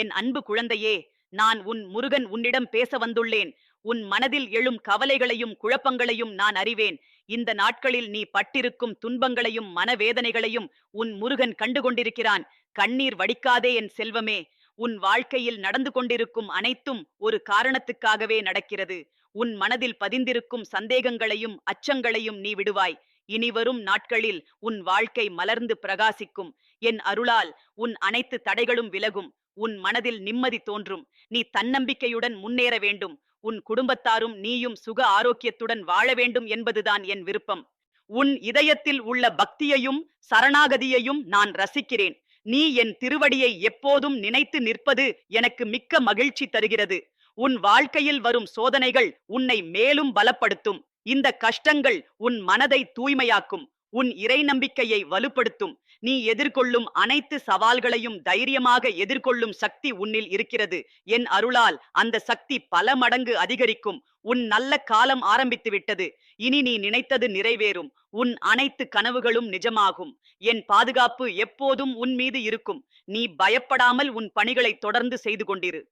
என் அன்பு குழந்தையே நான் உன் முருகன் உன்னிடம் பேச வந்துள்ளேன். உன் மனதில் எழும் கவலைகளையும் குழப்பங்களையும் நான் அறிவேன். இந்த நாட்களில் நீ பட்டிருக்கும் துன்பங்களையும் மனவேதனைகளையும் உன் முருகன் கண்டு கொண்டிருக்கிறான் கண்ணீர் வடிக்காதே என் செல்வமே. உன் வாழ்க்கையில் நடந்து கொண்டிருக்கும் அனைத்தும் ஒரு காரணத்துக்காகவே நடக்கிறது. உன் மனதில் பதிந்திருக்கும் சந்தேகங்களையும் அச்சங்களையும் நீ விடுவாய். இனிவரும் நாட்களில் உன் வாழ்க்கை மலர்ந்து பிரகாசிக்கும். என் அருளால் உன் அனைத்து தடைகளும் விலகும். உன் மனதில் நிம்மதி தோன்றும். நீ தன்னம்பிக்கையுடன் முன்னேற வேண்டும். உன் குடும்பத்தாரும் நீயும் சுக ஆரோக்கியத்துடன் வாழ வேண்டும் என்பதுதான் என் விருப்பம். உன் இதயத்தில் உள்ள பக்தியையும் சரணாகதியையும் நான் ரசிக்கிறேன். நீ என் திருவடியை எப்போதும் நினைத்து நிற்பது எனக்கு மிக்க மகிழ்ச்சி தருகிறது. உன் வாழ்க்கையில் வரும் சோதனைகள் உன்னை மேலும் பலப்படுத்தும். இந்த கஷ்டங்கள் உன் மனதை தூய்மையாக்கும். உன் இறை நம்பிக்கையை வலுப்படுத்தும். நீ எதிர்கொள்ளும் அனைத்து சவால்களையும் தைரியமாக எதிர்கொள்ளும் சக்தி உன்னில் இருக்கிறது. என் அருளால் அந்த சக்தி பல மடங்கு அதிகரிக்கும். உன் நல்ல காலம் ஆரம்பித்து விட்டது. இனி நீ நினைத்தது நிறைவேறும். உன் அனைத்து கனவுகளும் நிஜமாகும். என் பாதுகாப்பு எப்போதும் உன் மீது இருக்கும். நீ பயப்படாமல் உன் பணிகளை தொடர்ந்து செய்து கொண்டிரு.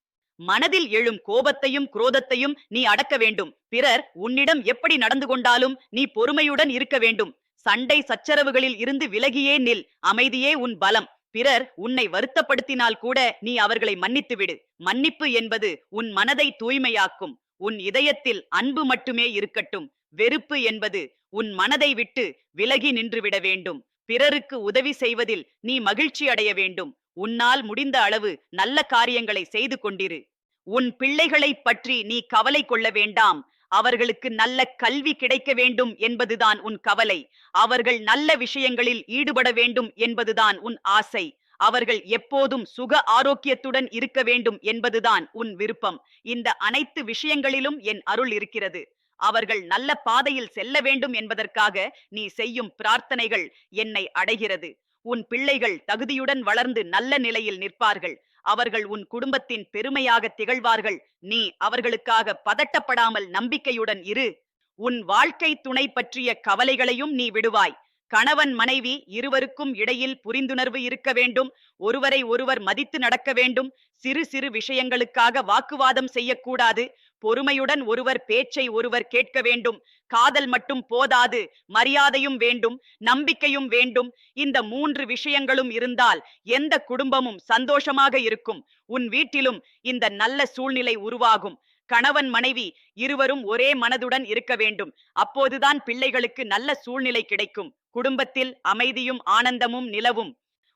மனதில் எழும் கோபத்தையும் குரோதத்தையும் நீ அடக்க வேண்டும். பிறர் உன்னிடம் எப்படி நடந்து கொண்டாலும் நீ பொறுமையுடன் இருக்க வேண்டும். சண்டை சச்சரவுகளில் இருந்து விலகியே நில். அமைதியே உன் பலம். பிறர் உன்னை வருத்தப்படுத்தினால் கூட நீ அவர்களை மன்னித்து விடு. மன்னிப்பு என்பது உன் மனதை தூய்மையாக்கும். உன் இதயத்தில் அன்பு மட்டுமே இருக்கட்டும். வெறுப்பு என்பது உன் மனதை விட்டு விலகி நின்றுவிட வேண்டும். பிறருக்கு உதவி செய்வதில் நீ மகிழ்ச்சி அடைய வேண்டும். உன்னால் முடிந்த அளவு நல்ல காரியங்களை செய்து கொண்டிரு. உன் பிள்ளைகளைப் பற்றி நீ கவலை கொள்ள வேண்டாம். அவர்களுக்கு நல்ல கல்வி கிடைக்க வேண்டும் என்பதுதான் உன் கவலை. அவர்கள் நல்ல விஷயங்களில் ஈடுபட வேண்டும் என்பதுதான் உன் ஆசை. அவர்கள் எப்போதும் சுக ஆரோக்கியத்துடன் இருக்க வேண்டும் என்பதுதான் உன் விருப்பம். இந்த அனைத்து விஷயங்களிலும் என் அருள் இருக்கிறது. அவர்கள் நல்ல பாதையில் செல்ல வேண்டும் என்பதற்காக நீ செய்யும் பிரார்த்தனைகள் என்னை அடைகிறது. உன் பிள்ளைகள் தகுதியுடன் வளர்ந்து நல்ல நிலையில் நிற்பார்கள். அவர்கள் உன் குடும்பத்தின் பெருமையாக திகழ்வார்கள். நீ அவர்களுக்காக பதட்டப்படாமல் நம்பிக்கையுடன் இரு. உன் வாழ்க்கை துணை பற்றிய கவலைகளையும் நீ விடுவாய். கணவன் மனைவி இருவருக்கும் இடையில் புரிந்துணர்வு இருக்க வேண்டும். ஒருவரை ஒருவர் மதித்து நடக்க வேண்டும். சிறு சிறு விஷயங்களுக்காக வாக்குவாதம் செய்யக்கூடாது. பொறுமையுடன் ஒருவர் பேச்சை ஒருவர் கேட்க வேண்டும். காதல் மட்டும் போதாது மரியாதையும் வேண்டும் நம்பிக்கையும் வேண்டும். இந்த மூன்று விஷயங்களும் இருந்தால் எந்த குடும்பமும் சந்தோஷமாக இருக்கும். உன் வீட்டிலும் இந்த நல்ல சூழ்நிலை உருவாகும். கணவன் மனைவி இருவரும் ஒரே மனதுடன் இருக்க வேண்டும். அப்போதுதான் பிள்ளைகளுக்கு நல்ல சூழ்நிலை கிடைக்கும். குடும்பத்தில் அமைதியும் ஆனந்தமும் நிலவும்.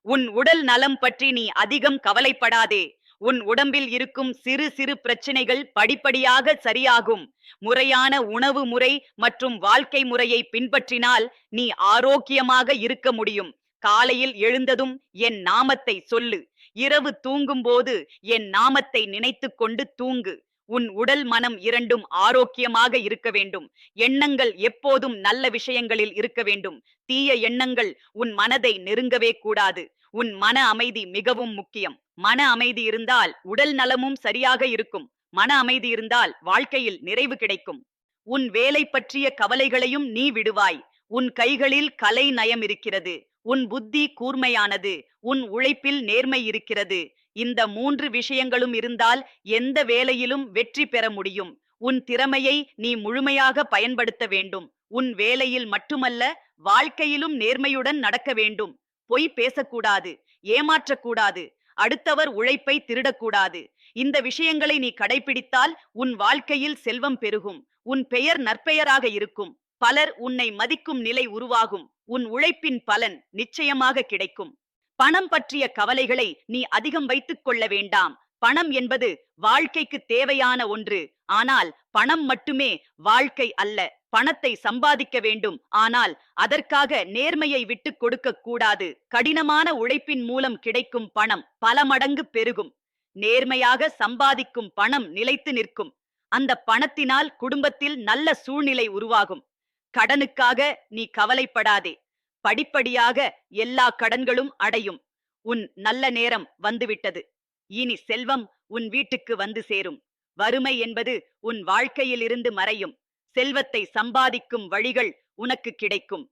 உன் உடல் நலம் பற்றி நீ அதிகம் கவலைப்படாதே. உன் உடம்பில் இருக்கும் சிறு சிறு பிரச்சனைகள் படிப்படியாக சரியாகும். முறையான உணவு முறை மற்றும் வாழ்க்கை முறையை பின்பற்றினால் நீ ஆரோக்கியமாக இருக்க முடியும். காலையில் எழுந்ததும் என் நாமத்தை சொல்லு. இரவு தூங்கும்போது என் நாமத்தை நினைத்து கொண்டு தூங்கு. உன் உடல் மனம் இரண்டும் ஆரோக்கியமாக இருக்க வேண்டும். எண்ணங்கள் எப்போதும் நல்ல விஷயங்களில் இருக்க வேண்டும். தீய எண்ணங்கள் உன் மனதை நெருங்கவே கூடாது. உன் மன அமைதி மிகவும் முக்கியம். மன அமைதி இருந்தால் உடல் நலமும் சரியாக இருக்கும். மன அமைதி இருந்தால் வாழ்க்கையில் நிறைவு கிடைக்கும். உன் வேலை பற்றிய கவலைகளையும் நீ விடுவாய். உன் கைகளில் கலை நயம் இருக்கிறது. உன் புத்தி கூர்மையானது. உன் உழைப்பில் நேர்மை இருக்கிறது. இந்த மூன்று விஷயங்களும் இருந்தால் எந்த வேலையிலும் வெற்றி பெற முடியும். உன் திறமையை நீ முழுமையாக பயன்படுத்த வேண்டும். உன் வேலையில் மட்டுமல்ல வாழ்க்கையிலும் நேர்மையுடன் நடக்க வேண்டும். பொய் பேசக்கூடாது ஏமாற்றக்கூடாது அடுத்தவர் உழைப்பை திருடக்கூடாது. இந்த விஷயங்களை நீ கடைபிடித்தால் உன் வாழ்க்கையில் செல்வம் பெருகும் உன் பெயர் நற்பெயராக இருக்கும் பலர் உன்னை மதிக்கும் நிலை உருவாகும் உன் உழைப்பின் பலன் நிச்சயமாக கிடைக்கும். பணம் பற்றிய கவலைகளை நீ அதிகம் வைத்துக் கொள்ள வேண்டாம். பணம் என்பது வாழ்க்கைக்கு தேவையான ஒன்று ஆனால் பணம் மட்டுமே வாழ்க்கை அல்ல. பணத்தை சம்பாதிக்க வேண்டும். ஆனால் அதற்காக நேர்மையை விட்டு கொடுக்க கூடாது. கடினமான உழைப்பின் மூலம் கிடைக்கும் பணம் பல மடங்கு பெருகும். நேர்மையாக சம்பாதிக்கும் பணம் நிலைத்து நிற்கும். அந்த பணத்தினால் குடும்பத்தில் நல்ல சூழ்நிலை உருவாகும். கடனுக்காக நீ கவலைப்படாதே. படிப்படியாக எல்லா கடன்களும் அடையும். உன் நல்ல நேரம் வந்துவிட்டது. இனி செல்வம் உன் வீட்டுக்கு வந்து சேரும். வறுமை என்பது உன் வாழ்க்கையிலிருந்து மறையும். செல்வத்தை சம்பாதிக்கும் வழிகள் உனக்கு கிடைக்கும்.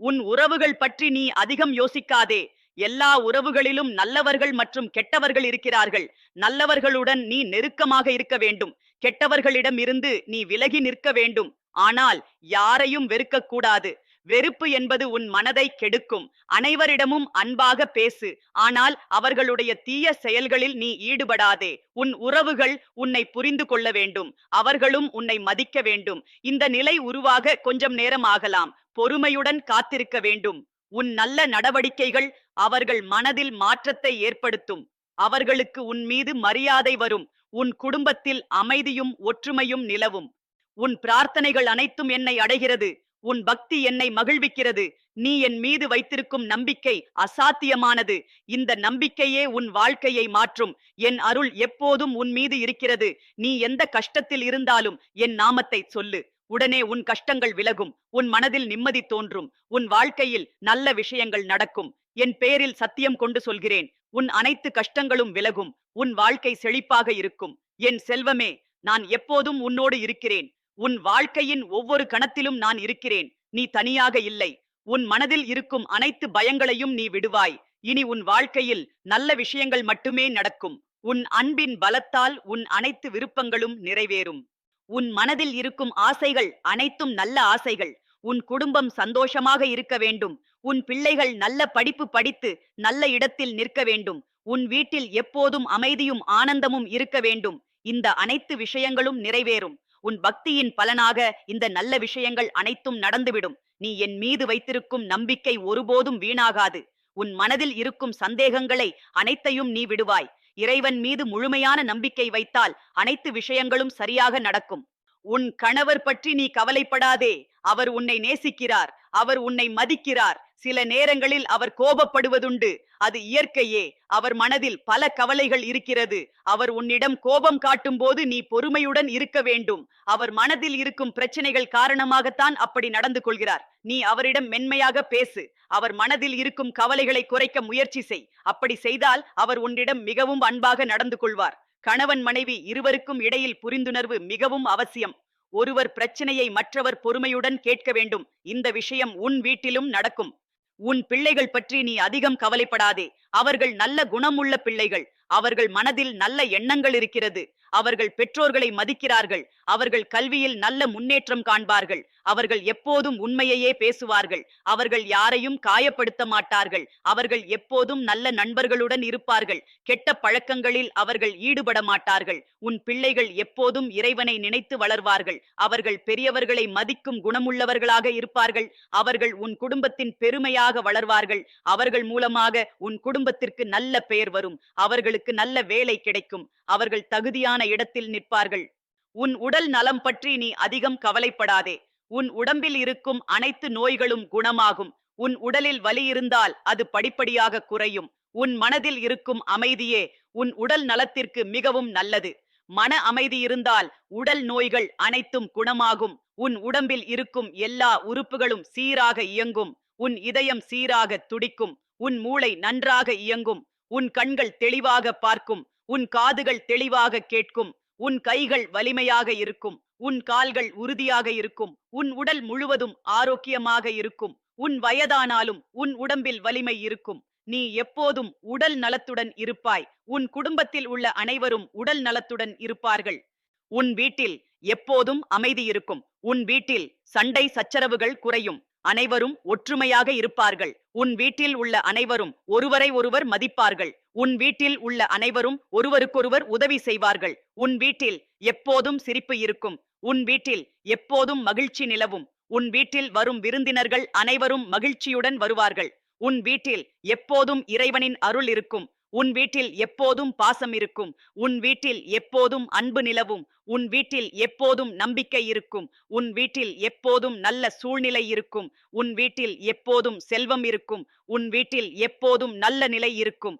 உன் உறவுகள் பற்றி நீ அதிகம் யோசிக்காதே. எல்லா உறவுகளிலும் நல்லவர்கள் மற்றும் கெட்டவர்கள் இருக்கிறார்கள். நல்லவர்களுடன் நீ நெருக்கமாக இருக்க வேண்டும். கெட்டவர்களிடம் இருந்து நீ விலகி நிற்க வேண்டும். ஆனால் யாரையும் வெறுக்கக்கூடாது. வெறுப்பு என்பது உன் மனதை கெடுக்கும். அனைவரிடமும் அன்பாக பேசு. ஆனால் அவர்களுடைய தீய செயல்களில் நீ ஈடுபடாதே. உன் உறவுகள் உன்னை புரிந்து கொள்ள வேண்டும். அவர்களும் உன்னை மதிக்க வேண்டும். இந்த நிலை உருவாக கொஞ்சம் நேரம் ஆகலாம். பொறுமையுடன் காத்திருக்க வேண்டும். உன் நல்ல நடவடிக்கைகள் அவர்கள் மனதில் மாற்றத்தை ஏற்படுத்தும். அவர்களுக்கு உன் மீது மரியாதை வரும். உன் குடும்பத்தில் அமைதியும் ஒற்றுமையும் நிலவும். உன் பிரார்த்தனைகள் அனைத்தும் என்னை அடைகிறது. உன் பக்தி என்னை மகிழ்விக்கிறது. நீ என் மீது வைத்திருக்கும் நம்பிக்கை அசாத்தியமானது. இந்த நம்பிக்கையே உன் வாழ்க்கையை மாற்றும். என் அருள் எப்போதும் உன் மீது இருக்கிறது. நீ எந்த கஷ்டத்தில் இருந்தாலும் என் நாமத்தை சொல்லு. உடனே உன் கஷ்டங்கள் விலகும். உன் மனதில் நிம்மதி தோன்றும். உன் வாழ்க்கையில் நல்ல விஷயங்கள் நடக்கும். என் பேரில் சத்தியம் கொண்டு சொல்கிறேன். உன் அனைத்து கஷ்டங்களும் விலகும். உன் வாழ்க்கை செழிப்பாக இருக்கும். என் செல்வமே நான் எப்போதும் உன்னோடு இருக்கிறேன். உன் வாழ்க்கையின் ஒவ்வொரு கணத்திலும் நான் இருக்கிறேன். நீ தனியாக இல்லை. உன் மனதில் இருக்கும் அனைத்து பயங்களையும் நீ விடுவாய். இனி உன் வாழ்க்கையில் நல்ல விஷயங்கள் மட்டுமே நடக்கும். உன் அன்பின் பலத்தால் உன் அனைத்து விருப்பங்களும் நிறைவேறும். உன் மனதில் இருக்கும் ஆசைகள் அனைத்தும் நல்ல ஆசைகள். உன் குடும்பம் சந்தோஷமாக இருக்க வேண்டும். உன் பிள்ளைகள் நல்ல படிப்பு படித்து நல்ல இடத்தில் நிற்க வேண்டும். உன் வீட்டில் எப்போதும் அமைதியும் ஆனந்தமும் இருக்க வேண்டும். இந்த அனைத்து விஷயங்களும் நிறைவேறும். உன் பக்தியின் பலனாக இந்த நல்ல விஷயங்கள் அனைத்தும் நடந்துவிடும். நீ என் மீது வைத்திருக்கும் நம்பிக்கை ஒருபோதும் வீணாகாது. உன் மனதில் இருக்கும் சந்தேகங்களை அனைத்தையும் நீ விடுவாய். இறைவன் மீது முழுமையான நம்பிக்கை வைத்தால் அனைத்து விஷயங்களும் சரியாக நடக்கும். உன் கணவர் பற்றி நீ கவலைப்படாதே. அவர் உன்னை நேசிக்கிறார். அவர் உன்னை மதிக்கிறார். சில நேரங்களில் அவர் கோபப்படுவதுண்டு. அது இயற்கையே. அவர் மனதில் பல கவலைகள் இருக்கிறது. அவர் உன்னிடம் கோபம் காட்டும் போது நீ பொறுமையுடன் இருக்க வேண்டும். அவர் மனதில் இருக்கும் பிரச்சனைகள் காரணமாகத்தான் அப்படி நடந்து கொள்கிறார். நீ அவரிடம் மென்மையாக பேசு. அவர் மனதில் இருக்கும் கவலைகளை குறைக்க முயற்சி செய். அப்படி செய்தால் அவர் உன்னிடம் மிகவும் அன்பாக நடந்து கொள்வார். கணவன் மனைவி இருவருக்கும் இடையில் புரிந்துணர்வு மிகவும் அவசியம். ஒருவர் பிரச்சனையை மற்றவர் பொறுமையுடன் கேட்க வேண்டும். இந்த விஷயம் உன் வீட்டிலும் நடக்கும். உன் பிள்ளைகள் பற்றி நீ அதிகம் கவலைப்படாதே. அவர்கள் நல்ல குணமுள்ள பிள்ளைகள். அவர்கள் மனதில் நல்ல எண்ணங்கள் இருக்கிறது. அவர்கள் பெற்றோர்களை மதிக்கிறார்கள். அவர்கள் கல்வியில் நல்ல முன்னேற்றம் காண்பார்கள். அவர்கள் எப்போதும் உண்மையையே பேசுவார்கள். அவர்கள் யாரையும் காயப்படுத்த மாட்டார்கள். அவர்கள் எப்போதும் நல்ல நண்பர்களுடன் இருப்பார்கள். கெட்ட பழக்கங்களில் அவர்கள் ஈடுபட மாட்டார்கள். உன் பிள்ளைகள் எப்போதும் இறைவனை நினைத்து வளர்வார்கள். அவர்கள் பெரியவர்களை மதிக்கும் குணமுள்ளவர்களாக இருப்பார்கள். அவர்கள் உன் குடும்பத்தின் பெருமையாக வளர்வார்கள். அவர்கள் மூலமாக உன் குடும்பத்திற்கு நல்ல பெயர் வரும். அவர்களுக்கு நல்ல வேலை கிடைக்கும். அவர்கள் தகுதியான இடத்தில் நிற்பார்கள். உன் உடல் நலம் பற்றி நீ அதிகம் கவலைப்படாதே. உன் உடம்பில் இருக்கும் அனைத்து நோய்களும் குணமாகும். உன் உடலில் வலி இருந்தால் அது படிப்படியாக குறையும். உன் மனதில் இருக்கும் அமைதியே உன் உடல் நலத்திற்கு மிகவும் நல்லது. மன அமைதி இருந்தால் உடல் நோய்கள் அனைத்தும் குணமாகும். உன் உடம்பில் இருக்கும் எல்லா உறுப்புகளும் சீராக இயங்கும். உன் இதயம் சீராக துடிக்கும். உன் மூளை நன்றாக இயங்கும். உன் கண்கள் தெளிவாக பார்க்கும். உன் காதுகள் தெளிவாக கேட்கும். உன் கைகள் வலிமையாக இருக்கும் உன் கால்கள் உறுதியாக இருக்கும் உன் உடல் முழுவதும் ஆரோக்கியமாக இருக்கும் உன் வயதானாலும் உன் உடம்பில் வலிமை இருக்கும். நீ எப்போதும் உடல் நலத்துடன் இருப்பாய். உன் குடும்பத்தில் உள்ள அனைவரும் உடல் நலத்துடன் இருப்பார்கள். உன் வீட்டில் எப்போதும் அமைதி இருக்கும். உன் வீட்டில் சண்டை சச்சரவுகள் குறையும். அனைவரும் ஒற்றுமையாக இருப்பார்கள். உன் வீட்டில் உள்ள அனைவரும் ஒருவரை ஒருவர் மதிப்பார்கள். உன் வீட்டில் உள்ள அனைவரும் ஒருவருக்கொருவர் உதவி செய்வார்கள் உன் வீட்டில் எப்போதும் சிரிப்பு இருக்கும் உன் வீட்டில் எப்போதும் மகிழ்ச்சி நிலவும் உன் வீட்டில் வரும் விருந்தினர்கள் அனைவரும் மகிழ்ச்சியுடன் வருவார்கள் உன் வீட்டில் எப்போதும் இறைவனின் அருள் இருக்கும் உன் வீட்டில் எப்போதும் பாசம் இருக்கும் உன் வீட்டில் எப்போதும் அன்பு நிலவும் உன் வீட்டில் எப்போதும் நம்பிக்கை இருக்கும் உன் வீட்டில் எப்போதும் நல்ல சூழ்நிலை இருக்கும் உன் வீட்டில் எப்போதும் செல்வம் இருக்கும் உன் வீட்டில் எப்போதும் நல்ல நிலை இருக்கும்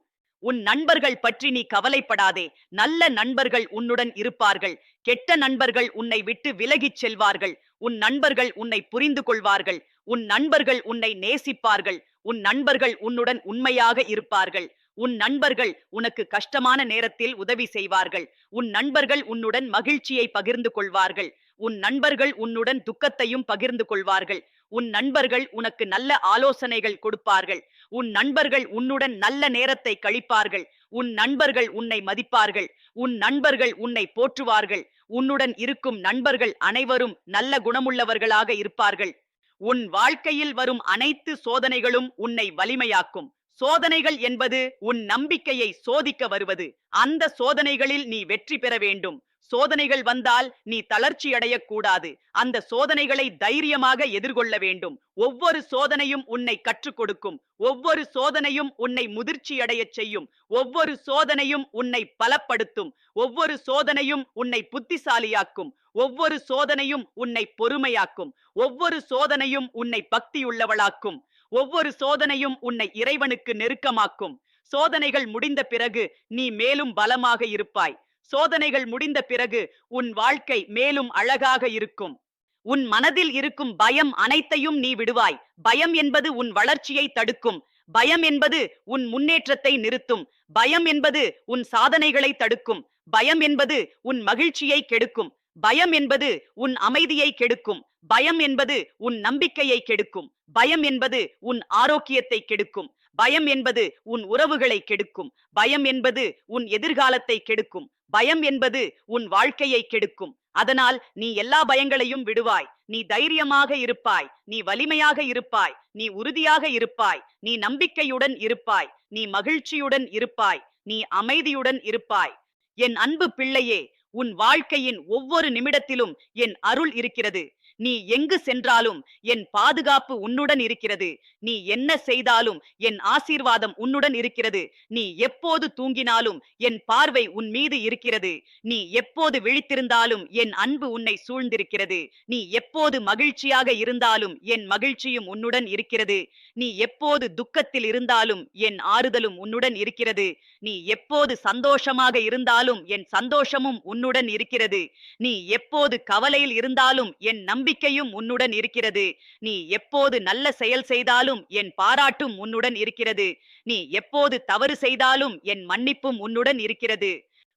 உன் நண்பர்கள் பற்றி நீ கவலைப்படாதே. நல்ல நண்பர்கள் உன்னுடன் இருப்பார்கள். கெட்ட நண்பர்கள் உன்னை விட்டு விலகிச் செல்வார்கள். உன் நண்பர்கள் உன்னை புரிந்து கொள்வார்கள். உன் நண்பர்கள் உன்னை நேசிப்பார்கள். உன் நண்பர்கள் உன்னுடன் உண்மையாக இருப்பார்கள். உன் நண்பர்கள் உனக்கு கஷ்டமான நேரத்தில் உதவி செய்வார்கள். உன் நண்பர்கள் உன்னுடன் மகிழ்ச்சியை பகிர்ந்து கொள்வார்கள். உன் நண்பர்கள் உன்னுடன் துக்கத்தையும் பகிர்ந்து கொள்வார்கள். உன் நண்பர்கள் உனக்கு நல்ல ஆலோசனைகள் கொடுப்பார்கள். உன் நண்பர்கள் உன்னுடன் நல்ல நேரத்தை கழிப்பார்கள். உன் நண்பர்கள் உன்னை மதிப்பார்கள். உன் நண்பர்கள் உன்னை போற்றுவார்கள். உன்னுடன் இருக்கும் நண்பர்கள் அனைவரும் நல்ல குணமுள்ளவர்களாக இருப்பார்கள். உன் வாழ்க்கையில் வரும் அனைத்து சோதனைகளும் உன்னை வலிமையாக்கும். சோதனைகள் என்பது உன் நம்பிக்கையை சோதிக்க வருவது. அந்த சோதனைகளில் நீ வெற்றி பெற வேண்டும். சோதனைகள் வந்தால் நீ தளர்ச்சி அடையக்கூடாது. அந்த சோதனைகளை தைரியமாக எதிர்கொள்ள வேண்டும். ஒவ்வொரு சோதனையும் உன்னை கற்றுக் கொடுக்கும். ஒவ்வொரு சோதனையும் உன்னை முதிர்ச்சி அடையச் செய்யும். ஒவ்வொரு சோதனையும் உன்னை பலப்படுத்தும். ஒவ்வொரு சோதனையும் உன்னை புத்திசாலியாக்கும். ஒவ்வொரு சோதனையும் உன்னை பொறுமையாக்கும். ஒவ்வொரு சோதனையும் உன்னை பக்தியுள்ளவளாக்கும். ஒவ்வொரு சோதனையும் உன்னை இறைவனுக்கு நெருக்கமாக்கும். சோதனைகள் முடிந்த பிறகு நீ மேலும் பலமாக இருப்பாய். சோதனைகள் முடிந்த பிறகு உன் வாழ்க்கை மேலும் அழகாக இருக்கும். உன் மனதில் இருக்கும் பயம் அனைத்தையும் நீ விடுவாய். பயம் என்பது உன் வளர்ச்சியை தடுக்கும். பயம் என்பது உன் முன்னேற்றத்தை நிறுத்தும். பயம் என்பது உன் சாதனைகளை தடுக்கும். பயம் என்பது உன் மகிழ்ச்சியை கெடுக்கும். பயம் என்பது உன் அமைதியை கெடுக்கும். பயம் என்பது உன் நம்பிக்கையை கெடுக்கும். பயம் என்பது உன் ஆரோக்கியத்தை கெடுக்கும். பயம் என்பது உன் உறவுகளை கெடுக்கும். பயம் என்பது உன் எதிர்காலத்தை கெடுக்கும். பயம் என்பது உன் வாழ்க்கையை கெடுக்கும். அதனால் நீ எல்லா பயங்களையும் விடுவாய். நீ தைரியமாக இருப்பாய். நீ வலிமையாக இருப்பாய். நீ உறுதியாக இருப்பாய். நீ நம்பிக்கையுடன் இருப்பாய். நீ மகிழ்ச்சியுடன் இருப்பாய். நீ அமைதியுடன் இருப்பாய். என் அன்பு பிள்ளையே உன் வாழ்க்கையின் ஒவ்வொரு நிமிடத்திலும் என் அருள் இருக்கிறது. நீ எங்கு சென்றாலும் என் பாதுகாப்பு உன்னுடன் இருக்கிறது. நீ என்ன செய்தாலும் என் ஆசீர்வாதம் உன்னுடன் இருக்கிறது. நீ எப்போது தூங்கினாலும் என் பார்வை உன் மீது இருக்கிறது. நீ எப்போது விழித்திருந்தாலும் என் அன்பு உன்னை சூழ்ந்திருக்கிறது. நீ எப்போது மகிழ்ச்சியாக இருந்தாலும் என் மகிழ்ச்சியும் உன்னுடன் இருக்கிறது. நீ எப்போது துக்கத்தில் இருந்தாலும் என் ஆறுதலும் உன்னுடன் இருக்கிறது. நீ எப்போது சந்தோஷமாக இருந்தாலும் என் சந்தோஷமும் உன்னுடன் இருக்கிறது. நீ எப்போது கவலையில் இருந்தாலும் என் நம்பிக்கையும் உன்னுடன் இருக்கிறது. நீ எப்போது நல்ல செயல் செய்தாலும் என் பாராட்டும் உன்னுடன் இருக்கிறது. நீ எப்போது தவறு செய்தாலும் என் மன்னிப்பும் உன்னுடன் இருக்கிறது.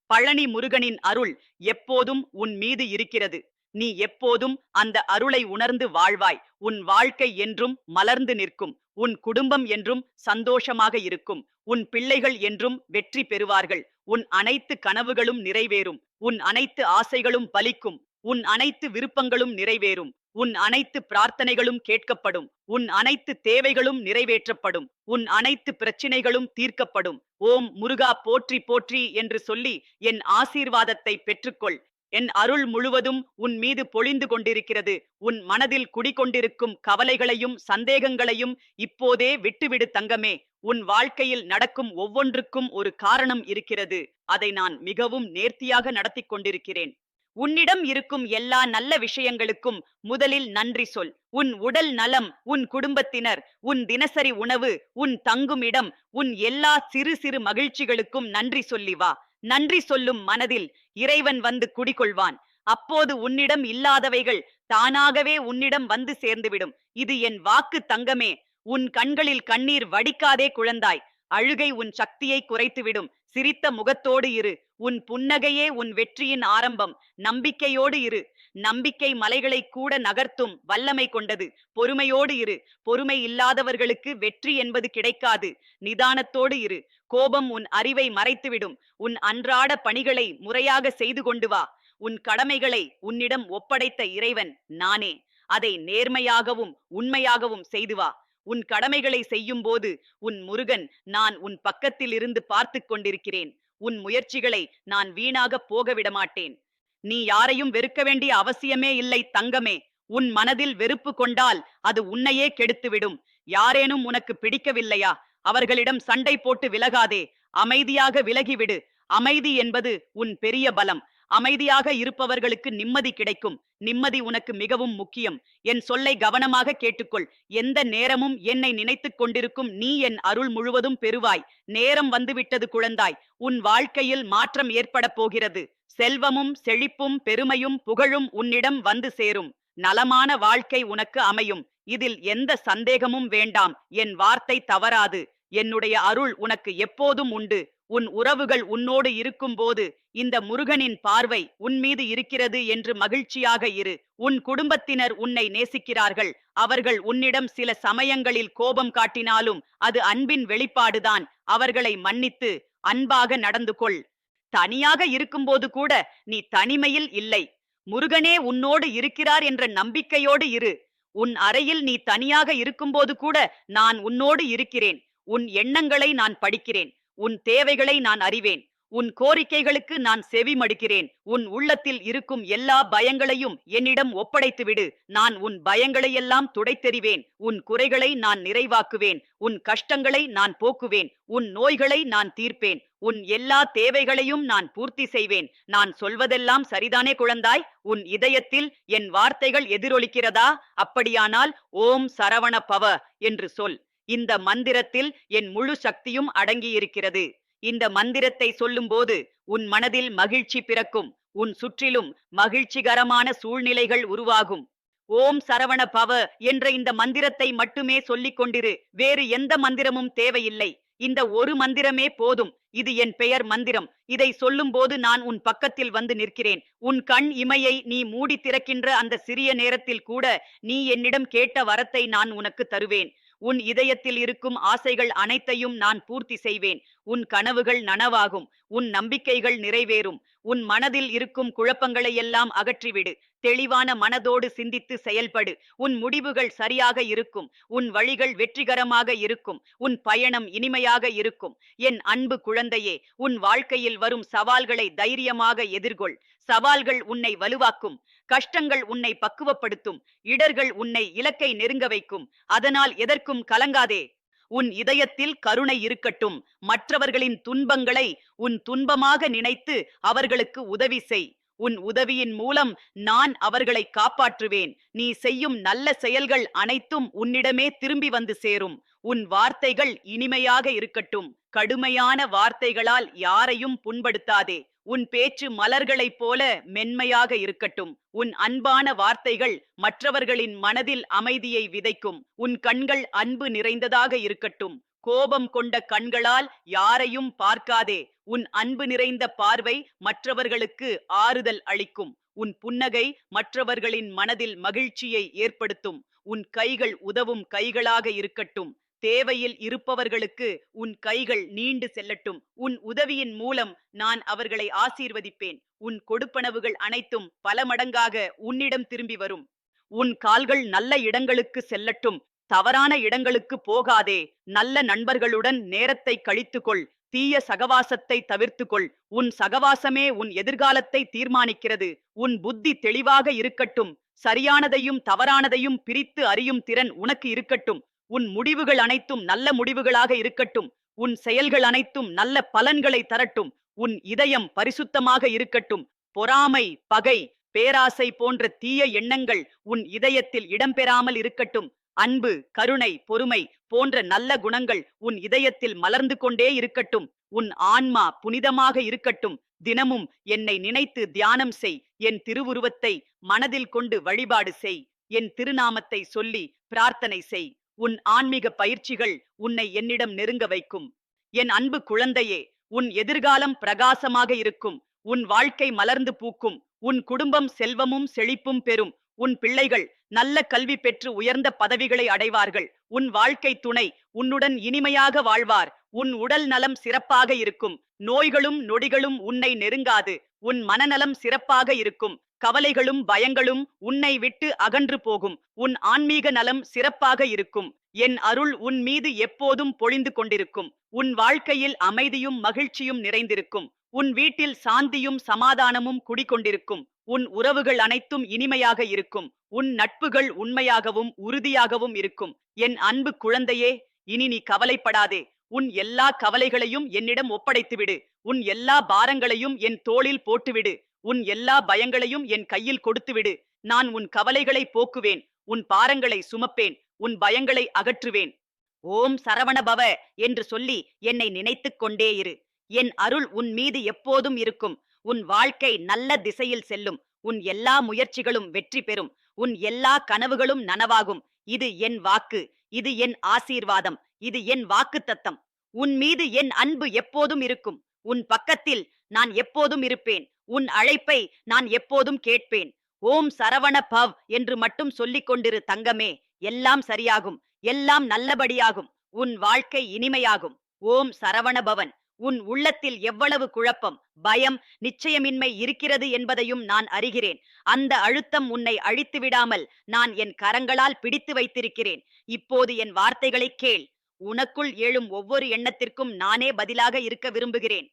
பழனி முருகனின் அருள் எப்போதும் உன் மீது இருக்கிறது. நீ எப்போதும் அந்த அருளை உணர்ந்து வாழ்வாய். உன் வாழ்க்கை என்றும் மலர்ந்து நிற்கும். உன் குடும்பம் என்றும் சந்தோஷமாக இருக்கும். உன் பிள்ளைகள் என்றும் வெற்றி பெறுவார்கள். உன் அனைத்து கனவுகளும் நிறைவேறும். உன் அனைத்து ஆசைகளும் பலிக்கும். உன் அனைத்து விருப்பங்களும் நிறைவேறும். உன் அனைத்து பிரார்த்தனைகளும் கேட்கப்படும். உன் அனைத்து தேவைகளும் நிறைவேற்றப்படும். உன் அனைத்து பிரச்சினைகளும் தீர்க்கப்படும். ஓம் முருகா போற்றி போற்றி என்று சொல்லி என் ஆசீர்வாதத்தை பெற்றுக்கொள். என் அருள் முழுவதும் உன் மீது பொழிந்து கொண்டிருக்கிறது. உன் மனதில் குடிகொண்டிருக்கும் கவலைகளையும் சந்தேகங்களையும் இப்போதே விட்டுவிடு தங்கமே. உன் வாழ்க்கையில் நடக்கும் ஒவ்வொன்றுக்கும் ஒரு காரணம் இருக்கிறது. அதை நான் மிகவும் நேர்த்தியாக நடத்தி கொண்டிருக்கிறேன். உன்னிடம் இருக்கும் எல்லா நல்ல விஷயங்களுக்கும் முதலில் நன்றி சொல். உன் உடல் நலம் உன் குடும்பத்தினர் உன் தினசரி உணவு உன் தங்கும் இடம் உன் எல்லா சிறு சிறு மகிழ்ச்சிகளுக்கும் நன்றி சொல்லி வா. நன்றி சொல்லும் மனதில் இறைவன் வந்து குடிகொள்வான். அப்போது உன்னிடம் இல்லாதவைகள் தானாகவே உன்னிடம் வந்து சேர்ந்துவிடும். இது என் வாக்கு தங்கமே. உன் கண்களில் கண்ணீர் வடிக்காதே குழந்தாய். அழுகை உன் சக்தியை குறைத்துவிடும். சிரித்த முகத்தோடு இரு. உன் புன்னகையே உன் வெற்றியின் ஆரம்பம். நம்பிக்கையோடு இரு. நம்பிக்கை மலைகளை கூட நகர்த்தும் வல்லமை கொண்டது. பொறுமையோடு இரு. பொறுமை இல்லாதவர்களுக்கு வெற்றி என்பது கிடைக்காது. நிதானத்தோடு இரு. கோபம் உன் அறிவை மறைத்துவிடும். உன் அன்றாட பணிகளை முறையாக செய்து கொண்டு வா. உன் கடமைகளை உன்னிடம் ஒப்படைத்த இறைவன் நானே. அதை நேர்மையாகவும் உண்மையாகவும் செய்து வா. உன் கடமைகளை செய்யும் போது உன் முருகன் நான் உன் பக்கத்தில் இருந்து பார்த்து கொண்டிருக்கிறேன். உன் முயற்சிகளை நான் வீணாக போக விடமாட்டேன் நீ யாரையும் வெறுக்க வேண்டிய அவசியமே இல்லை தங்கமே. உன் மனதில் வெறுப்பு கொண்டால் அது உன்னையே கெடுத்துவிடும். யாரேனும் உனக்கு பிடிக்கவில்லையா? அவர்களிடம் சண்டை போட்டு விலகாதே. அமைதியாக விலகிவிடு. அமைதி என்பது உன் பெரிய பலம். அமைதியாக இருப்பவர்களுக்கு நிம்மதி கிடைக்கும். நிம்மதி உனக்கு மிகவும் முக்கியம். என் சொல்லை கவனமாக கேட்டுக்கொள். எந்த நேரமும் என்னை நினைத்துக் கொண்டிருக்கும் நீ என் அருள் முழுவதும் பெறுவாய். நேரம் வந்துவிட்டது குழந்தாய். உன் வாழ்க்கையில் மாற்றம் ஏற்பட போகிறது. செல்வமும் செழிப்பும் பெருமையும் புகழும் உன்னிடம் வந்து சேரும். நலமான வாழ்க்கை உனக்கு அமையும். இதில் எந்த சந்தேகமும் வேண்டாம். என் வார்த்தை தவறாது. என்னுடைய அருள் உனக்கு எப்போதும் உண்டு. உன் உறவுகள் உன்னோடு இருக்கும்போது இந்த முருகனின் பார்வை உன் மீது இருக்கிறது என்று மகிழ்ச்சியாக இரு. உன் குடும்பத்தினர் உன்னை நேசிக்கிறார்கள். அவர்கள் உன்னிடம் சில சமயங்களில் கோபம் காட்டினாலும் அது அன்பின் வெளிப்பாடுதான். அவர்களை மன்னித்து அன்பாக நடந்து கொள். தனியாக இருக்கும்போது கூட நீ தனிமையில் இல்லை. முருகனே உன்னோடு இருக்கிறார் என்ற நம்பிக்கையோடு இரு. உன் அறையில் நீ தனியாக இருக்கும்போது கூட நான் உன்னோடு இருக்கிறேன். உன் எண்ணங்களை நான் படிக்கிறேன். உன் தேவைகளை நான் அறிவேன். உன் கோரிக்கைகளுக்கு நான் செவி மடுக்கிறேன் உன் உள்ளத்தில் இருக்கும் எல்லா பயங்களையும் என்னிடம் ஒப்படைத்து விடு நான் உன் பயங்களையெல்லாம் துடைத்தெறிவேன். உன் குறைகளை நான் நிறைவாக்குவேன். உன் கஷ்டங்களை நான் போக்குவேன். உன் நோய்களை நான் தீர்ப்பேன். உன் எல்லா தேவைகளையும் நான் பூர்த்தி செய்வேன். நான் சொல்வதெல்லாம் சரிதானே குழந்தாய்? உன் இதயத்தில் என் வார்த்தைகள் எதிரொலிக்கிறதா? அப்படியானால் ஓம் சரவண பவ என்று சொல். இந்த மந்திரத்தில் என் முழு சக்தியும் அடங்கியிருக்கிறது. இந்த மந்திரத்தை சொல்லும்போது உன் மனதில் மகிழ்ச்சி பிறக்கும் உன் சுற்றிலும் மகிழ்ச்சிகரமான சூழ்நிலைகள் உருவாகும். ஓம் சரவண பவ என்ற இந்த மந்திரத்தை மட்டுமே சொல்லிக் கொண்டிரு வேறு எந்த மந்திரமும் தேவையில்லை. இந்த ஒரு மந்திரமே போதும் இது என் பெயர் மந்திரம். இதை சொல்லும்போது நான் உன் பக்கத்தில் வந்து நிற்கிறேன். உன் கண் இமையை நீ மூடி திறக்கின்ற அந்த சிறிய நேரத்தில் கூட நீ என்னிடம் கேட்ட வரத்தை நான் உனக்கு தருவேன். உன் இதயத்தில் இருக்கும் ஆசைகள் அனைத்தையும் நான் பூர்த்தி செய்வேன். உன் கனவுகள் நனவாகும். உன் நம்பிக்கைகள் நிறைவேறும். உன் மனதில் இருக்கும் குழப்பங்களை எல்லாம் அகற்றிவிடு. தெளிவான மனதோடு சிந்தித்து செயல்படு. உன் முடிவுகள் சரியாக இருக்கும். உன் வழிகள் வெற்றிகரமாக இருக்கும். உன் பயணம் இனிமையாக இருக்கும். என் அன்பு குழந்தையே உன் வாழ்க்கையில் வரும் சவால்களை தைரியமாக எதிர்கொள். சவால்கள் உன்னை வலுவாக்கும். கஷ்டங்கள் உன்னை பக்குவப்படுத்தும் இடர்கள் உன்னை இலக்கை நெருங்க வைக்கும். அதனால் எதற்கும் கலங்காதே. உன் இதயத்தில் கருணை இருக்கட்டும். மற்றவர்களின் துன்பங்களை உன் துன்பமாக நினைத்து அவர்களுக்கு உதவி செய். உன் உதவியின் மூலம் நான் அவர்களை காப்பாற்றுவேன். நீ செய்யும் நல்ல செயல்கள் அனைத்தும் உன்னிடமே திரும்பி வந்து சேரும். உன் வார்த்தைகள் இனிமையாக இருக்கட்டும். கடுமையான வார்த்தைகளால் யாரையும் புண்படுத்தாதே. உன் பேச்சு மலர்களைப் போல மென்மையாக இருக்கட்டும். உன் அன்பான வார்த்தைகள் மற்றவர்களின் மனதில் அமைதியை விதைக்கும். உன் கண்கள் அன்பு நிறைந்ததாக இருக்கட்டும். கோபம் கொண்ட கண்களால் யாரையும் பார்க்காதே. உன் அன்பு நிறைந்த பார்வை மற்றவர்களுக்கு ஆறுதல் அளிக்கும். உன் புன்னகை மற்றவர்களின் மனதில் மகிழ்ச்சியை ஏற்படுத்தும். உன் கைகள் உதவும் கைகளாக இருக்கட்டும். தேவையில் இருப்பவர்களுக்கு உன் கைகள் நீண்டு செல்லட்டும். உன் உதவியின் மூலம் நான் அவர்களை ஆசீர்வதிப்பேன். உன் கொடுப்பனவுகள் அனைத்தும் பல மடங்காக உன்னிடம் திரும்பி வரும். உன் கால்கள் நல்ல இடங்களுக்கு செல்லட்டும். தவறான இடங்களுக்கு போகாதே. நல்ல நண்பர்களுடன் நேரத்தை கழித்துக்கொள். தீய சகவாசத்தை தவிர்த்துக்கொள். உன் சகவாசமே உன் எதிர்காலத்தை தீர்மானிக்கிறது. உன் புத்தி தெளிவாக இருக்கட்டும். சரியானதையும் தவறானதையும் பிரித்து அறியும் திறன் உனக்கு இருக்கட்டும். உன் முடிவுகள் அனைத்தும் நல்ல முடிவுகளாக இருக்கட்டும். உன் செயல்கள் அனைத்தும் நல்ல பலன்களை தரட்டும். உன் இதயம் பரிசுத்தமாக இருக்கட்டும். பொறாமை பகை பேராசை போன்ற தீய எண்ணங்கள் உன் இதயத்தில் இடம்பெறாமல் இருக்கட்டும். அன்பு கருணை பொறுமை போன்ற நல்ல குணங்கள் உன் இதயத்தில் மலர்ந்து கொண்டே இருக்கட்டும். உன் ஆன்மா புனிதமாக இருக்கட்டும். தினமும் என்னை நினைத்து தியானம் செய். என் திருவுருவத்தை மனதில் கொண்டு வழிபாடு செய். என் திருநாமத்தை சொல்லி பிரார்த்தனை செய். உன் ஆன்மீக பயிற்சிகள் உன்னை என்னிடம் நெருங்க வைக்கும். என் அன்பு குழந்தையே உன் எதிர்காலம் பிரகாசமாக இருக்கும். உன் வாழ்க்கை மலர்ந்து பூக்கும். உன் குடும்பம் செல்வமும் செழிப்பும் பெறும். உன் பிள்ளைகள் நல்ல கல்வி பெற்று உயர்ந்த பதவிகளை அடைவார்கள். உன் வாழ்க்கை துணை உன்னுடன் இனிமையாக வாழ்வார். உன் உடல் நலம் சிறப்பாக இருக்கும். நோய்களும் நொடிகளும் உன்னை நெருங்காது. உன் மனநலம் சிறப்பாக இருக்கும். கவலைகளும் பயங்களும் உன்னை விட்டு அகன்று போகும். உன் ஆன்மீக நலம் சிறப்பாக இருக்கும். என் அருள் உன் மீது எப்போதும் பொழிந்து கொண்டிருக்கும். உன் வாழ்க்கையில் அமைதியும் மகிழ்ச்சியும் நிறைந்திருக்கும். உன் வீட்டில் சாந்தியும் சமாதானமும் குடிகொண்டிருக்கும். உன் உறவுகள் அனைத்தும் இனிமையாக இருக்கும். உன் நட்புகள் உண்மையாகவும் உறுதியாகவும் இருக்கும். என் அன்பு குழந்தையே இனி நீ கவலைப்படாதே. உன் எல்லா கவலைகளையும் என்னிடம் ஒப்படைத்துவிடு. உன் எல்லா பாரங்களையும் என் தோளில் போட்டுவிடு. உன் எல்லா பயங்களையும் என் கையில் கொடுத்துவிடு. நான் உன் கவலைகளை போக்குவேன். உன் பாரங்களை சுமப்பேன். உன் பயங்களை அகற்றுவேன். ஓம் சரவணபவ என்று சொல்லி என்னை நினைத்துக் கொண்டே இரு. என் அருள் உன் மீது எப்போதும் இருக்கும். உன் வாழ்க்கை நல்ல திசையில் செல்லும். உன் எல்லா முயற்சிகளும் வெற்றி பெறும். உன் எல்லா கனவுகளும் நனவாகும். இது என் வாக்கு. இது என் ஆசீர்வாதம். இது என் வாக்கு தத்தம் உன் மீது என் அன்பு எப்போதும் இருக்கும். உன் பக்கத்தில் நான் எப்போதும் இருப்பேன். உன் அழைப்பை நான் எப்போதும் கேட்பேன். ஓம் சரவண பவ் என்று மட்டும் சொல்லிக் கொண்டிரு தங்கமே. எல்லாம் சரியாகும். எல்லாம் நல்லபடியாகும். உன் வாழ்க்கை இனிமையாகும். ஓம் சரவண பவன். உன் உள்ளத்தில் எவ்வளவு குழப்பம் பயம் நிச்சயமின்மை இருக்கிறது என்பதையும் நான் அறிகிறேன். அந்த அழுத்தம் உன்னை அழித்து விடாமல் நான் என் கரங்களால் பிடித்து வைத்திருக்கிறேன். இப்போது என் வார்த்தைகளை கேள். உனக்குள் எழும் ஒவ்வொரு எண்ணத்திற்கும் நானே பதிலாக இருக்க விரும்புகிறேன்.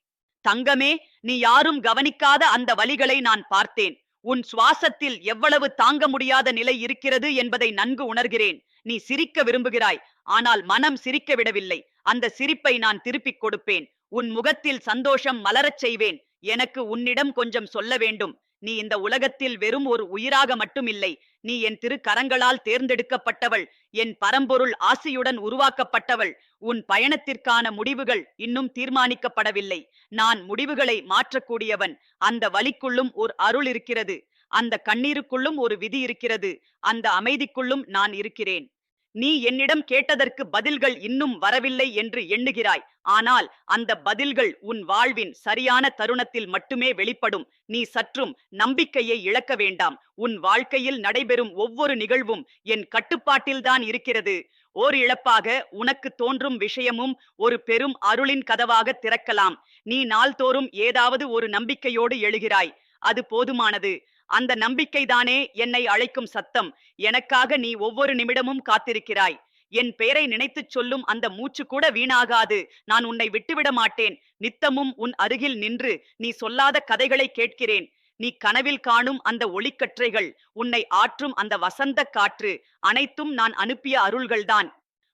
தங்கமே நீ யாரும் கவனிக்காத அந்த வலிகளை நான் பார்த்தேன். உன் சுவாசத்தில் எவ்வளவு தாங்க முடியாத நிலை இருக்கிறது என்பதை நன்கு உணர்கிறேன். நீ சிரிக்க விரும்புகிறாய். ஆனால் மனம் சிரிக்க விடவில்லை. அந்த சிரிப்பை நான் திருப்பிக் கொடுப்பேன். உன் முகத்தில் சந்தோஷம் மலரச் செய்வேன். எனக்கு உன்னிடம் கொஞ்சம் சொல்ல வேண்டும். நீ இந்த உலகத்தில் வெறும் ஒரு உயிராக மட்டுமில்லை. நீ என் திரு கரங்களால் தேர்ந்தெடுக்கப்பட்டவள். என் பரம்பொருள் ஆசையுடன் உருவாக்கப்பட்டவள். உன் பயணத்திற்கான முடிவுகள் இன்னும் தீர்மானிக்கப்படவில்லை. நான் முடிவுகளை மாற்றக்கூடியவன். அந்த வலிக்குள்ளும் ஒரு அருள் இருக்கிறது. அந்த கண்ணீருக்குள்ளும் ஒரு விதி இருக்கிறது. அந்த அமைதிக்குள்ளும் நான் இருக்கிறேன். நீ என்னிடம் கேட்டதற்கு பதில்கள் இன்னும் வரவில்லை என்று எண்ணுகிறாய். ஆனால் அந்த பதில்கள் உன் வாழ்வின் சரியான தருணத்தில் மட்டுமே வெளிப்படும். நீ சற்றும் நம்பிக்கையை இழக்க வேண்டாம். உன் வாழ்க்கையில் நடைபெறும் ஒவ்வொரு நிகழ்வும் என் கட்டுப்பாட்டில்தான் இருக்கிறது. ஓர் இழப்பாக உனக்கு தோன்றும் விஷயமும் ஒரு பெரும் அருளின் கதவாக திறக்கலாம். நீ நாள்தோறும் ஏதாவது ஒரு நம்பிக்கையோடு எழுகிறாய். அது போதுமானது. அந்த நம்பிக்கைதானே என்னை அழைக்கும் சத்தம். எனக்காக நீ ஒவ்வொரு நிமிடமும் காத்திருக்கிறாய். என் பெயரை நினைத்துச் சொல்லும் அந்த மூச்சு கூட வீணாகாது. நான் உன்னை விட்டுவிட மாட்டேன். நித்தமும் உன் அருகில் நின்று நீ சொல்லாத கதைகளை கேட்கிறேன். நீ கனவில் காணும் அந்த ஒளிக்கற்றைகள் உன்னை ஆற்றும் அந்த வசந்த காற்று அனைத்தும் நான் அனுப்பிய அருள்கள்தான்.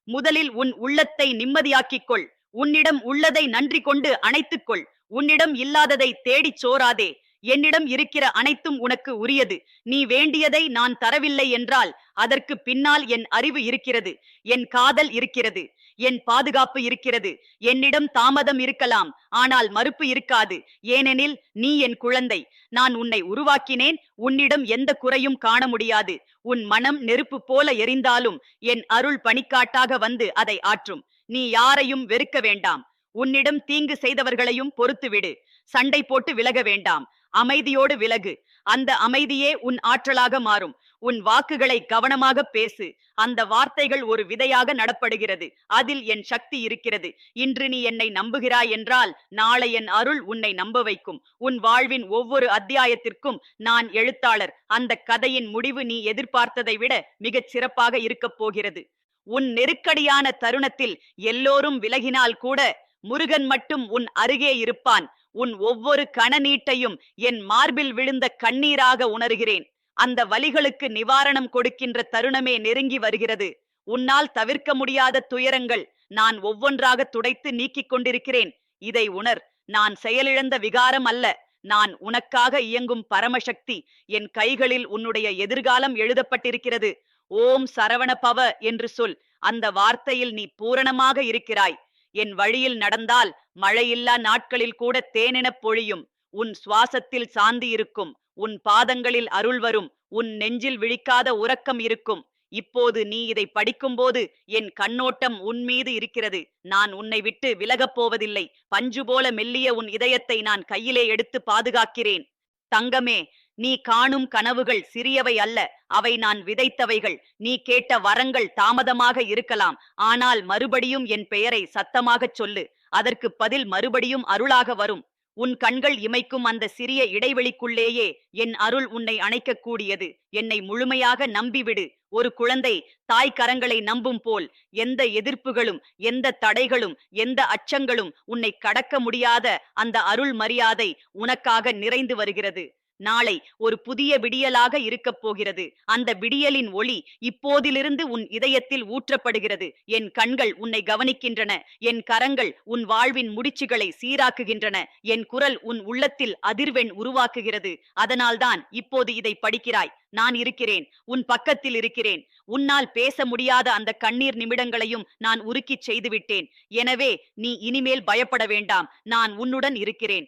முதலில் உன் உள்ளத்தை நிம்மதியாக்கிக் கொள். உன்னிடம் உள்ளதை நன்றி கொண்டு அணைத்துக்கொள் உன்னிடம் இல்லாததை தேடிச் சோராதே என்னிடம் இருக்கிற அனைத்தும் உனக்கு உரியது. நீ வேண்டியதை நான் தரவில்லை என்றால் அதற்கு பின்னால் என் அறிவு இருக்கிறது. என் காதல் இருக்கிறது. என் பாதுகாப்பு இருக்கிறது. என்னிடம் தாமதம் இருக்கலாம். ஆனால் மறுப்பு இருக்காது. ஏனெனில் நீ என் குழந்தை. நான் உன்னை உருவாக்கினேன். உன்னிடம் எந்த குறையும் காண முடியாது. உன் மனம் நெருப்பு போல எரிந்தாலும் என் அருள் பணிக்காட்டாக வந்து அதை ஆற்றும். நீ யாரையும் வெறுக்க வேண்டாம். உன்னிடம் தீங்கு செய்தவர்களையும் பொறுத்துவிடு. சண்டை போட்டு விலக வேண்டாம். அமைதியோடு விலகு. அந்த அமைதியே உன் ஆற்றலாக மாறும். உன் வாக்குகளை கவனமாக பேசு. அந்த வார்த்தைகள் ஒரு விதையாக நடப்படுகிறது. அதில் என் சக்தி இருக்கிறது. இன்று நீ என்னை நம்புகிறாய் என்றால் நாளை என் அருள் உன்னை நம்ப வைக்கும். உன் வாழ்வின் ஒவ்வொரு அத்தியாயத்திற்கும் நான் எழுத்தாளர். அந்த கதையின் முடிவு நீ எதிர்பார்த்ததை விட மிகச் சிறப்பாக இருக்கப் போகிறது. உன் நெருக்கடியான தருணத்தில் எல்லோரும் விலகினால் கூட முருகன் மட்டும் உன் அருகே இருப்பான். உன் ஒவ்வொரு கணநீட்டையும் என் மார்பில் விழுந்த கண்ணீராக உணர்கிறேன். அந்த வலிகளுக்கு நிவாரணம் கொடுக்கின்ற தருணமே நெருங்கி வருகிறது. உன்னால் தவிர்க்க முடியாத துயரங்கள் நான் ஒவ்வொன்றாக துடைத்து நீக்கிக் கொண்டிருக்கிறேன். இதை உணர். நான் செயலிழந்த விகாரம் அல்ல. நான் உனக்காக இயங்கும் பரமசக்தி என் கைகளில் உன்னுடைய எதிர்காலம் எழுதப்பட்டிருக்கிறது. ஓம் சரவண பவ என்று சொல். அந்த வார்த்தையில் நீ பூரணமாக இருக்கிறாய். என் வழியில் நடந்தால் மழையில்லா நாட்களில் கூட தேனெனப் பொழியும். உன் சுவாசத்தில் சாந்தி இருக்கும். உன் பாதங்களில் அருள் வரும். உன் நெஞ்சில் விழிக்காத உறக்கம் இருக்கும். இப்போது நீ இதை படிக்கும்போது என் கண்ணோட்டம் உன் மீது இருக்கிறது. நான் உன்னை விட்டு விலகப் போவதில்லை. பஞ்சு போல மெல்லிய உன் இதயத்தை நான் கையிலே எடுத்து பாதுகாக்கிறேன். தங்கமே நீ காணும் கனவுகள் சிறியவை அல்ல அவை நான் விதைத்தவைகள். நீ கேட்ட வரங்கள் தாமதமாக இருக்கலாம் ஆனால் மறுபடியும் என் பெயரை சத்தமாகச் சொல்லு அதற்கு பதில் மறுபடியும் அருளாக வரும். உன் கண்கள் இமைக்கும் அந்த சிறிய இடைவெளிக்குள்ளேயே என் அருள் உன்னை அணைக்கக்கூடியது என்னை முழுமையாக நம்பிவிடு. ஒரு குழந்தை தாய் கரங்களை நம்பும் போல் எந்த எதிர்ப்புகளும் எந்த தடைகளும் எந்த அச்சங்களும் உன்னை கடக்க முடியாத அந்த அருள் மரியாதை உனக்காக நிறைந்து வருகிறது. நாளை ஒரு புதிய விடியலாக இருக்கப் போகிறது. அந்த விடியலின் ஒளி இப்போதிலிருந்து உன் இதயத்தில் ஊற்றப்படுகிறது. என் கண்கள் உன்னை கவனிக்கின்றன. என் கரங்கள் உன் வாழ்வின் முடிச்சுகளை சீராக்குகின்றன. என் குரல் உன் உள்ளத்தில் அதிர்வெண் உருவாக்குகிறது. அதனால்தான் இப்போது இதை படிக்கிறாய். நான் இருக்கிறேன். உன் பக்கத்தில் இருக்கிறேன். உன்னால் பேச முடியாத அந்த கண்ணீர் நிமிடங்களையும் நான் உருக்கிச் செய்துவிட்டேன். எனவே நீ இனிமேல் பயப்பட வேண்டாம். நான் உன்னுடன் இருக்கிறேன்.